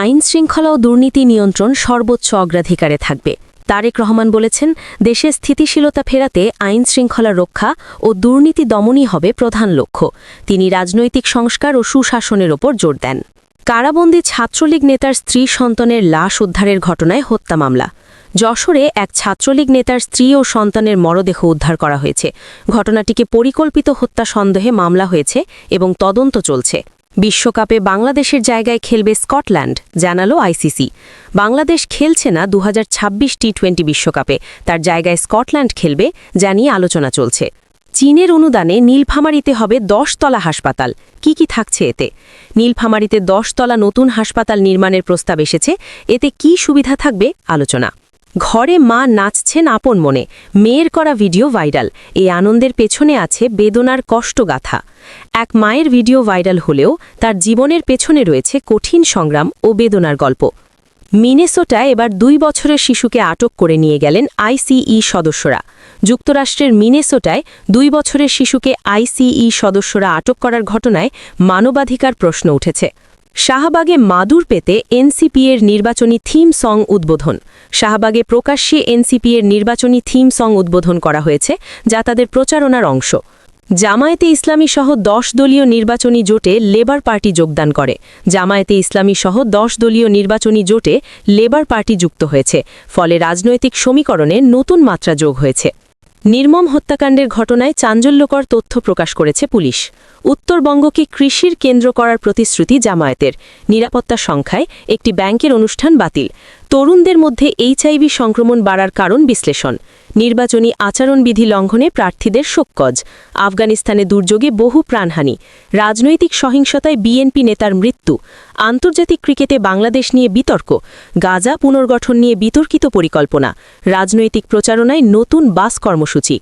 আইন শৃঙ্খলা ও দুর্নীতি নিয়ন্ত্রণ সর্বোচ্চ অগ্রাধিকারে থাকবে। তারেক রহমান বলেছেন, দেশে স্থিতিশীলতা ফেরাতে আইন শৃঙ্খলা রক্ষা ও দুর্নীতি দমনই হবে প্রধান লক্ষ্য। তিনি রাজনৈতিক সংস্কার ও সুশাসনের ওপর জোর দেন। কারাবন্দী ছাত্রলীগ নেতার স্ত্রী সন্তানের লাশ উদ্ধারের ঘটনায় হত্যা মামলা। যশোরে এক ছাত্রলীগ নেতার স্ত্রী ও সন্তানের মরদেহ উদ্ধার করা হয়েছে। ঘটনাটিকে পরিকল্পিত হত্যা সন্দেহে মামলা হয়েছে এবং তদন্ত চলছে। বিশ্বকাপে বাংলাদেশের জায়গায় খেলবে স্কটল্যান্ড, জানালো আইসিসি। বাংলাদেশ খেলছে না দু হাজার ছাব্বিশ টি টোয়েন্টি বিশ্বকাপে, তার জায়গায় স্কটল্যান্ড খেলবে, জানিয়ে আলোচনা চলছে। চীনের অনুদানে নীলফামারিতে হবে তলা হাসপাতাল, কি কি থাকছে এতে? নীলফামারিতে তলা নতুন হাসপাতাল নির্মাণের প্রস্তাব এসেছে, এতে কি সুবিধা থাকবে? আলোচনা। ঘরে মা নাচছেন আপন মনে। মেয়ের করা ভিডিও ভাইরাল। এই আনন্দের পেছনে আছে বেদনার কষ্টগাথা। এক মায়ের ভিডিও ভাইরাল হলেও তার জীবনের পেছনে রয়েছে কঠিন সংগ্রাম ও বেদনার গল্প। মিনেসোটায় এবার দুই বছরের শিশুকে আটক করে নিয়ে গেলেন আইসিই সদস্যরা। যুক্তরাষ্ট্রের মিনেসোটায় দুই বছরের শিশুকে আইসিই সদস্যরা আটক করার ঘটনায় মানবাধিকার প্রশ্ন উঠেছে। শাহবাগে মাদুর পেতে এনসিপি এর নির্বাচনী থিম সং উদ্বোধন। শাহবাগে প্রকাশ্যে এনসিপি এর নির্বাচনী থিম সং উদ্বোধন করা হয়েছে, যা তাদের প্রচারণার অংশ। জামায়াতে ইসলামী সহ দশ দলীয় নির্বাচনী জোটে লেবার পার্টি যোগদান করে। জামায়াতে ইসলামী সহ দশ দলীয় নির্বাচনী জোটে লেবার পার্টি যুক্ত হয়েছে, ফলে রাজনৈতিক সমীকরণে নতুন মাত্রা যোগ হয়েছে। নির্মম হত্যাকাণ্ডের ঘটনায় চাঞ্চল্যকর তথ্য প্রকাশ করেছে পুলিশ। উত্তরবঙ্গকে কৃষির কেন্দ্র করার প্রতিশ্রুতি জামায়াতের। নিরাপত্তা সংখ্যায় একটি ব্যাংকের অনুষ্ঠান বাতিল। তরুণদের মধ্যে এইচআইভি সংক্রমণ বাড়ার কারণ বিশ্লেষণ। নির্বাচনী আচরণবিধি লঙ্ঘনে প্রার্থীদের শোককজ। আফগানিস্তানে দুর্যোগে বহু প্রাণহানি। রাজনৈতিক সহিংসতায় বিএনপি নেতার মৃত্যু। আন্তর্জাতিক ক্রিকেটে বাংলাদেশ নিয়ে বিতর্ক। গাজা পুনর্গঠন নিয়ে বিতর্কিত পরিকল্পনা। রাজনৈতিক প্রচারণায় নতুন বাস কর্মসূচি।